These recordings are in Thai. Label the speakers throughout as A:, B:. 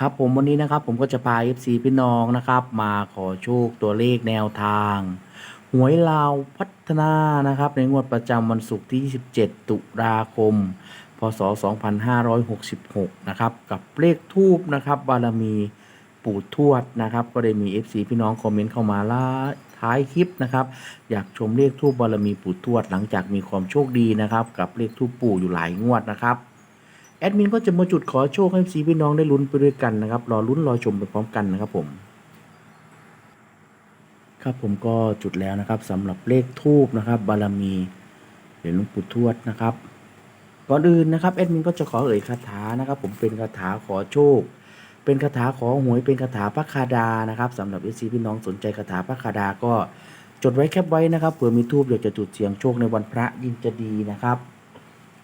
A: ครับผมวันนี้นะครับผมก็จะพา FC พี่น้องนะครับ มาขอโชคตัวเลขแนวทาง หวยลาวพัฒนานะครับ ในงวดประจำวันศุกร์ที่ 27 ตุลาคม พศ 2566 นะครับ กับเลขทูบนะครับบารมีปู่ทวดนะครับ ก็ได้มี FC พี่น้องคอมเมนต์เข้ามาล่าท้ายคลิปนะครับ อยากชมเลขทูบบารมีปู่ทวดหลังจากมีความโชคดีนะครับ กับเลขทูบปู่อยู่หลายงวดนะครับ แอดมินก็จะมาจุดขอโชคให้ซีพี่น้องได้ลุ้นไปด้วยกันนะครับ รอลุ้นรอชมไปพร้อมกันนะครับผม ครับผมก็จุดแล้วนะครับสำหรับเลขทูบนะครับ บารมีเหรียญหลวงปู่ทวดนะครับ ก่อนอื่นนะครับแอดมินก็จะขอเอ่ยคาถานะครับ ผมเป็นคาถาขอโชค เป็นคาถาขอหวยเป็นคาถาพระคาดานะครับสำหรับเอซีพี่น้องสนใจคาถาพระคาดาก็จดไว้แคปไว้นะครับเผื่อมีทูบอยากจะจุดเสียงโชคในวันพระยิ่งจะดีนะครับ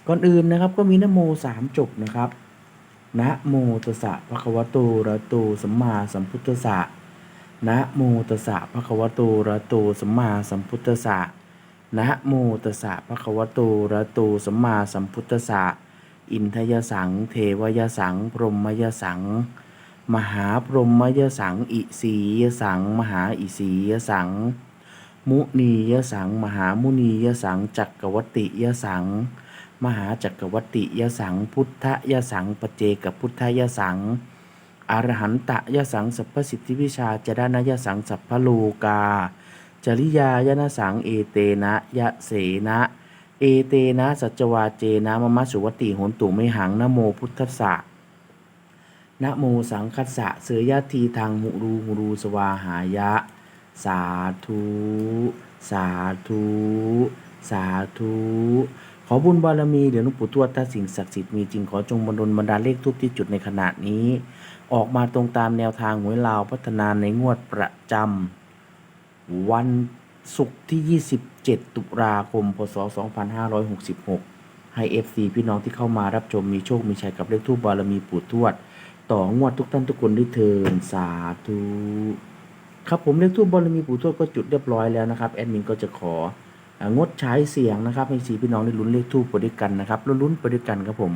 A: ก่อนอื่นนะครับก็มีนโมสามจบนะครับนะโมตัสสะภะคะวะโตอะระหะโตสัมมาสัมพุทธัสสะนะโมตัสสะภะคะวะโตอะระหะโตสัมมาสัมพุทธัสสะนะโมตัสสะภะคะวะโตอะระหะโตสัมมาสัมพุทธัสสะอินทยสัง เทวยสัง พรหมยสัง มหาพรหมยสัง อิสียสัง มหาอิสียสัง มุนียสัง มหามุนียสังจักรวติยสัง มหาจักรวติยสัง พุทธยสังปเจกับพุทธยสังอรหันตยสังสัพพสิทธิวิชาจดานยสังสัพพโลกา จริยายนสังเอเตนะยะเสนะเอเตนะสัจวาเจนะมมะสุวติโหนตุไม่หังนะโมพุทธัสสะนะโมสังคัสสะเสยยะทีทางมุรูมุรูสวาหายะ สาธุ สาธุ สาธุ อบุญบารมีเดี๋ยวหลวงปู่ทวดถ้าสิ่งศักดิ์สิทธิ์มีจริงขอจงบันดลบันดาลเลขทุกที่จุดในขณะนี้ ออกมาตรงตามแนวทางหวยลาวพัฒนาในงวดประจำวันศุกร์ที่ 27 ตุลาคม พศ 2566 ให้ FC พี่น้องที่เข้ามารับชมมีโชค มีชัยกับเลขทูปบารมีปู่ทวด ต่องวดทุกท่านทุกคนด้วยเทินสาธุครับผมเลขทูปบารมีปู่ทวดก็จุดเรียบร้อยแล้วนะครับแอดมินก็จะขอ งดใช้เสียงนะครับให้สีพี่น้องได้ลุ้นเลขทูปไปด้วยกันนะครับลุ้นๆไปด้วยกันครับผม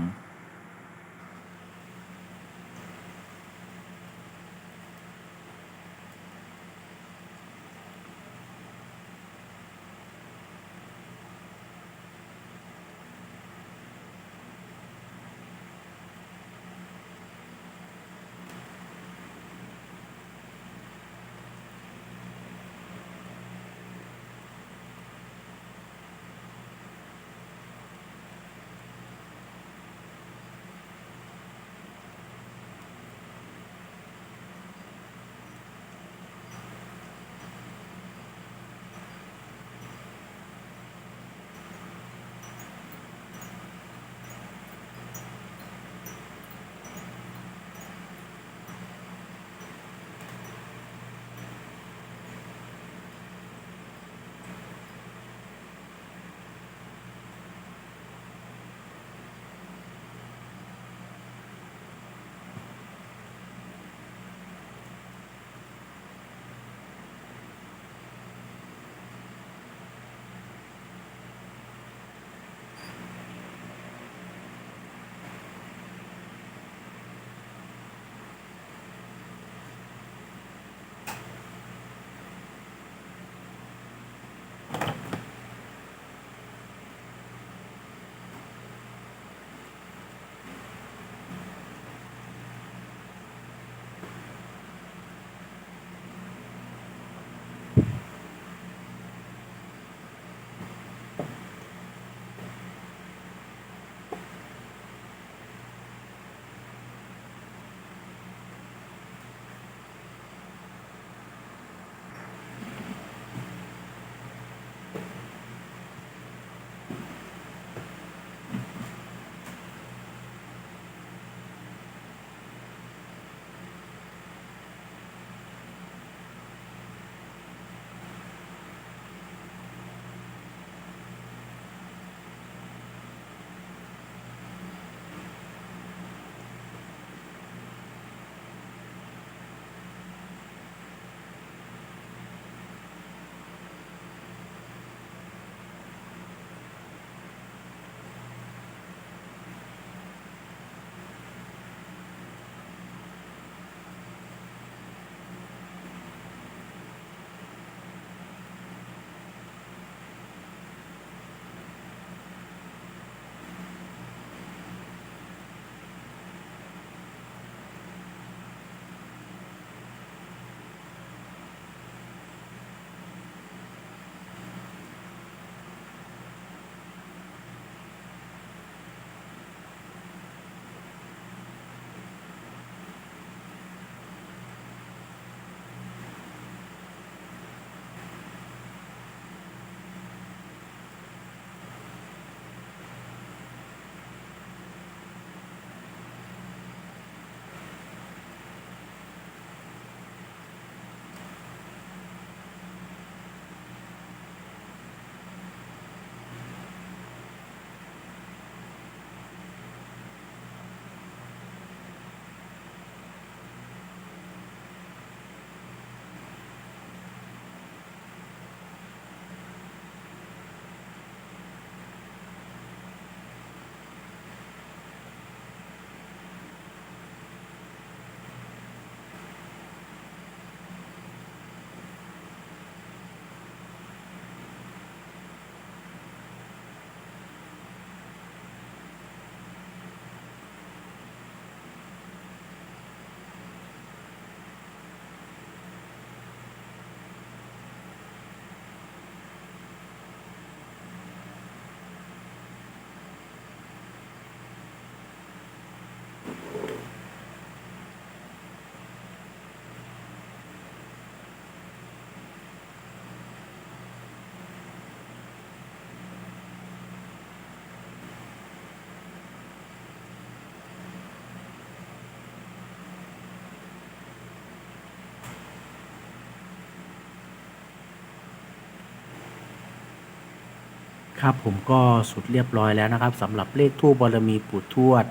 A: ครับผมก็สุดเรียบร้อยแล้วนะครับสำหรับเลขทูปบารมีปู่ทวด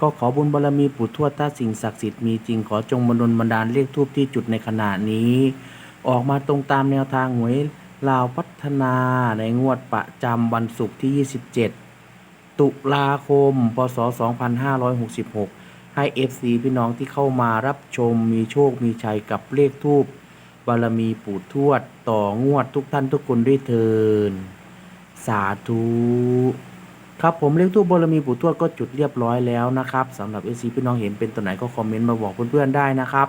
A: ก็ขอบุญบารมีปู่ทวดถ้าสิ่งศักดิ์สิทธิ์มีจริงขอจงบันดลบันดาลเลขทูปที่จุดในขณะนี้ ออกมาตรงตามแนวทางหวยลาวพัฒนาในงวดประจำวันศุกร์ที่ 27 ตุลาคม พศ 2566 ให้ FC พี่น้องที่เข้ามารับชมมีโชคมีชัยกับเลขทูปบารมีปู่ทวด ต่องวดทุกท่านทุกคนด้วยเทิน สาธุครับผมเลขทูปบารมีปู่ทวดก็จุดเรียบร้อยแล้วนะครับสำหรับ FC พี่น้องเห็นเป็นตัวไหนก็คอมเมนต์มาบอกเพื่อนๆได้นะครับ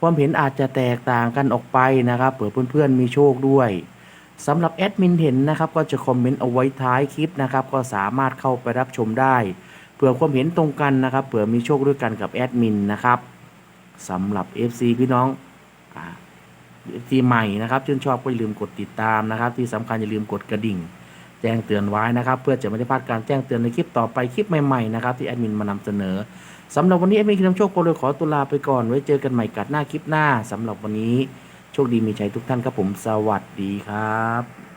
A: ความเห็นอาจจะแตกต่างกันออกไปนะครับเผื่อเพื่อนๆมีโชคด้วยสำหรับแอดมินเห็นนะครับก็จะคอมเมนต์เอาไว้ท้ายคลิปนะครับก็สามารถเข้าไปรับชมได้เผื่อความเห็นตรงกันนะครับเผื่อมีโชคด้วยกันกับแอดมินนะครับสำหรับ FC พี่น้องอ่า FC ใหม่นะครับชื่นชอบก็อย่าลืมกดติดตามนะครับ ที่สำคัญอย่าลืมกดกระดิ่ง แจ้งเตือนไว้นะครับ เพื่อจะไม่ได้พลาดการแจ้งเตือนในคลิปต่อไปคลิปใหม่ๆนะครับที่แอดมินมานำเสนอสำหรับวันนี้แอดมินคินำโชคโปรเลยขอตุลาไปก่อน ไว้เจอกันใหม่กัดหน้าคลิปหน้าสำหรับวันนี้โชคดีมีชัยทุกท่านครับผมสวัสดีครับ